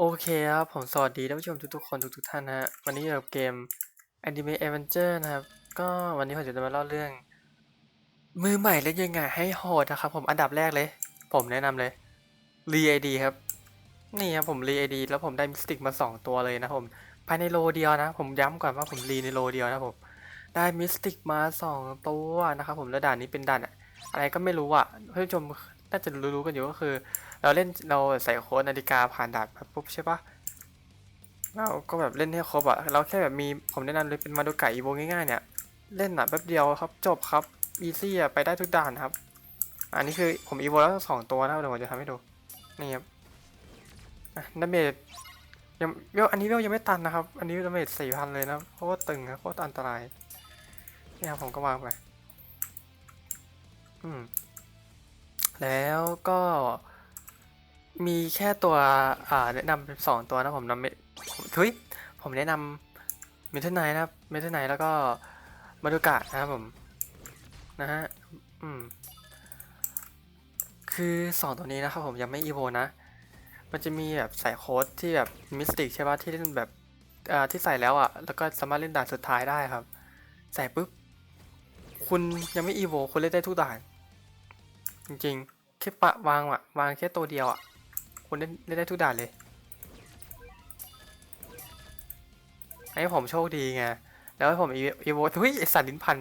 โอเคครับผมสวัสดีท่านผู้ชมทุกๆคนทุกๆท่านนะฮะวันนี้อยู่กับเกม Anime Adventure นะครับ ก็วันนี้ผมจะมาเล่าเรื่อง มือใหม่เล่นยังไงให้โหดนะครับ ผมอันดับแรกเลย ผมแนะนำเลยรีไอดีครับ นี่ครับผมรีไอดีแล้วผมได้มิสติกมา 2 ตัวเลยนะผมภายในโลเดียวนะ ผมย้ำก่อนว่าผมรีในโลเดียวนะผมได้มิสติกมา 2 ตัวนะครับผมแล้วด่านนี้เป็นด่านอะไรก็ไม่รู้อะท่านผู้ชมน่าจะรู้ๆกันอยู่ก็คือ เราเล่นเราใส่โค้ดนาฬิกาผ่านดานมาปุ๊บใช่ปะเราก็แบบเล่นให้ครบอะเราแค่แบบมีผมแนะนำเลยเป็นมาดูไก่อีโวง่ายๆเนี่ย เล่นหนะแป๊บเดียวครับจบครับอีซี่อะไปได้ทุกด่านครับ อันนี้คือผมอีโวแล้วสองตัวนะครับเดี๋ยวผมจะทำให้ดูนี่ครับดาเมจยังเวลอันนี้เวลยังไม่ตันนะครับ อันนี้ดาเมจสี่พันเลยนะเพราะว่าตึงนะเพราะาอันตรายนี่ครับผมก็วางไปอืมแล้วก็ มีแค่ตัวอ่าแนะนำเป็นสองตัวนะผมนำไม่ผมทุยผมแนะนำเมทัลไนนะครับเมทัลไนแล้วก็มาดูกะนะครับผม นะฮะอืมคือสองตัวนี้นะครับผมยังไม่อีโวนะ มันจะมีแบบใส่โค้ดที่แบบมิสติกใช่ปะที่เล่นแบบอ่าที่ใส่แล้วอะ แล้วก็สามารถเล่นด่านสุดท้ายได้ครับ ใส่ปุ๊บ คุณยังไม่อีโวคุณเล่นได้ทุกด่าน จริงๆแค่ปะวางอะวางแค่ตัวเดียวอะ คุณเล่นเล่นได้ทุกด่านเลยให้ผมโชคดีไง แล้วให้ผมอีโวทุยไอสัตว์ลิ้นพัน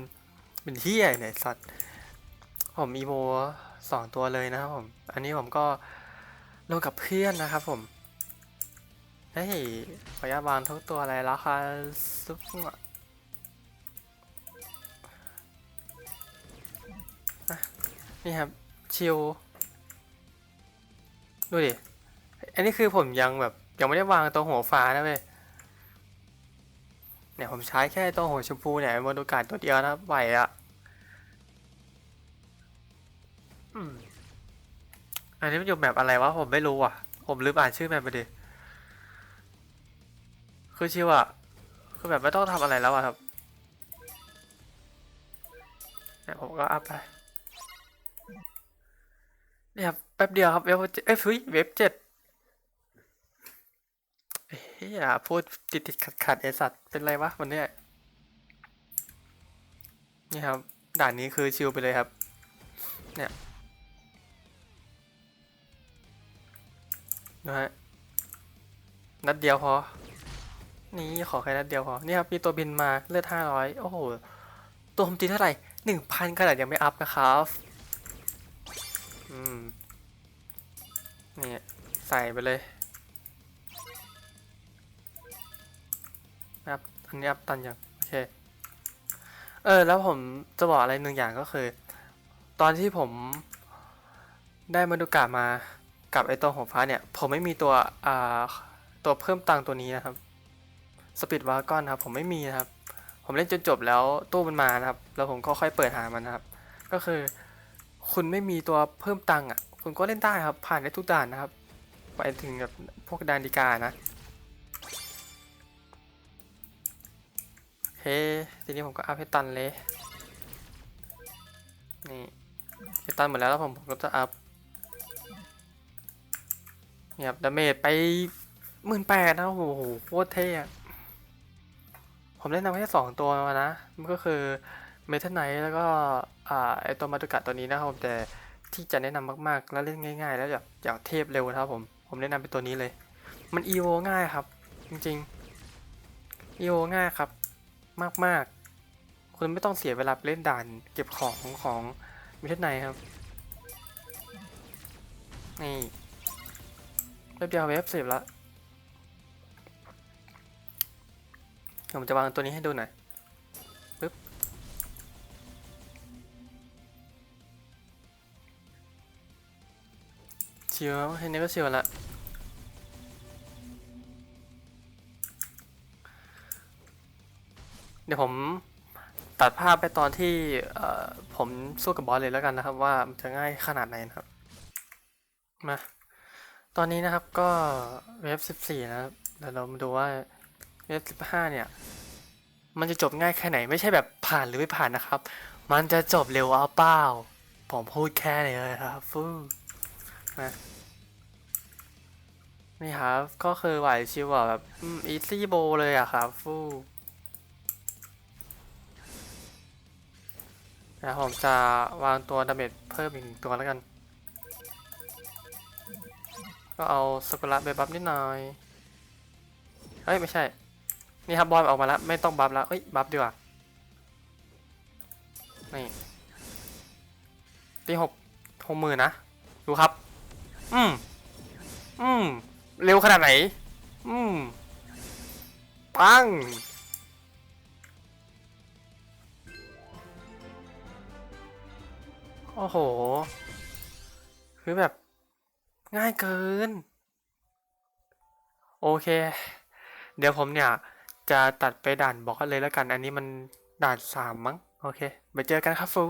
เป็นที่ไหญ่เนยไอ้สัตว์ ผมอีโวสองตัวเลยนะครับผม อันนี้ผมก็ลงกับเพื่อนนะครับผม เฮ้ยขออนุญาตวางทุกตัวอะไรแล้วค่ะซุปอะนี่ครับ ชิล ดูดิ อันนี้คือผมยังแบบยังไม่ได้วางตัวหัวฟ้านะเว้ยเนี่ยผมใช้แค่ตัวหัวชมพูเนี่ยโมดูการตัวเดียวนะไหวอะอืมอันนี้มันอยู่แบบอะไรวะผมไม่รู้อะ ผมลืมอ่านชื่อแบบไปดิคือชิวอะคือแบบไม่ต้องทำอะไรแล้วอะครับเนี่ยผมก็อัพไปเนี่ยแป๊บเดียวครับเว็บเอ้ยเว็บเจ็ด เฮียพูดติดติดขัดขัดไอสัตว์เป็นไรวะวันเนี้ยนี่ครับ ด่านนี้คือชิลไปเลยครับ เนี่ยนะฮะนัดเดียวพอ นี่ขอแค่นัดเดียวพอ นี่ครับมีตัวบินมาเลือดห้าร้อยโอ้โห ตัวผมตีเท่าไหร่หนึ่งพันขนาดยังไม่อัพนะครับ อืม นี่ใส่ไปเลย นะครับอันนี้อัพตันอยังโอเคเออแล้วผมจะบอกอะไรหนึ่งอย่างก็คือ ตอนที่ผมได้มาดูกามากับไอตัวหัวฟ้าเนี่ย ผมไม่มีตัวอ่าตัวเพิ่มตังตัวนี้นะครับสปีดวากอนครับผมไม่มีนะครับ ผมเล่นจนจบแล้วตู้มันมานะครับ แล้วผมก็ค่อยเปิดหามันนะครับ ก็คือ คุณไม่มีตัวเพิ่มตังอะ คุณก็เล่นได้ครับ ผ่านได้ทุกด่านนะครับ ไปถึงแบบพวกดานดิกานะ ทีนี้ผมก็อัพให้ตันเลย นี่ให้ตันหมดแล้วแล้วผมผมก็จะอัพเนี่ยครับดาเมจไปหมื่นแปดนะโอ้โหโคตรเท่อะผมเล่นนำแค่สองตัวมานะ มันก็คือเมทัลไนท์แล้วก็อ่าไอตัวมาตุกะตัวนี้นะครับผมแต่ที่จะแนะนำมากๆ แล้วเล่นง่าย ๆ แล้วอยากอยากเทพเร็วนะครับผม ผมแนะนำเป็นตัวนี้เลย มันอีโวง่ายครับ จริงๆอีโวง่ายครับ มากๆ คุณไม่ต้องเสียเวลาเล่นด่านเก็บของของมิทัลไนครับนี่แป๊บเดียวเว็บสิบละเดี๋ยวผมจะวางตัวนี้ให้ดูหน่อยปึ๊บเชิวแค่นี้ก็เชิวละ เดี๋ยวผมตัดภาพไปตอนที่ผมสู้กับบอสเลยแล้วกันนะครับ ว่ามันจะง่ายขนาดไหนนะครับมาตอนนี้นะครับก็เว็บ14 นะครับเดี๋ยวเรามาดูว่าเว็บ15 เนี่ย มันจะจบง่ายแค่ไหน ไม่ใช่แบบผ่านหรือไม่ผ่านนะครับ มันจะจบเร็วเอาเปล่าผมพูดแค่นี้เลยครับฟูมานี่ครับ ก็คือไหวชิวแบบอีซี่โบเลยอะครับฟู แต่ผมจะวางตัวดาเมจเพิ่มอีกหนึ่งตัวแล้วกัน ก็เอาสกุระไปบัฟนิดหน่อย เฮ้ย ไม่ใช่ นี่ครับบอลออกมาแล้ว ไม่ต้องบัฟแล้วเอ้ย บัฟดีกว่า นี่ตีหกหกหมื่นนะ ดูครับ อืม อืม เร็วขนาดไหน อืม ปัง โอ้โห คือแบบ ง่ายเกิน โอเค เดี๋ยวผมเนี่ย จะตัดไปด่านบอกเลยแล้วกัน อันนี้มันด่านสามมั้ง โอเค ไปเจอกันครับฟู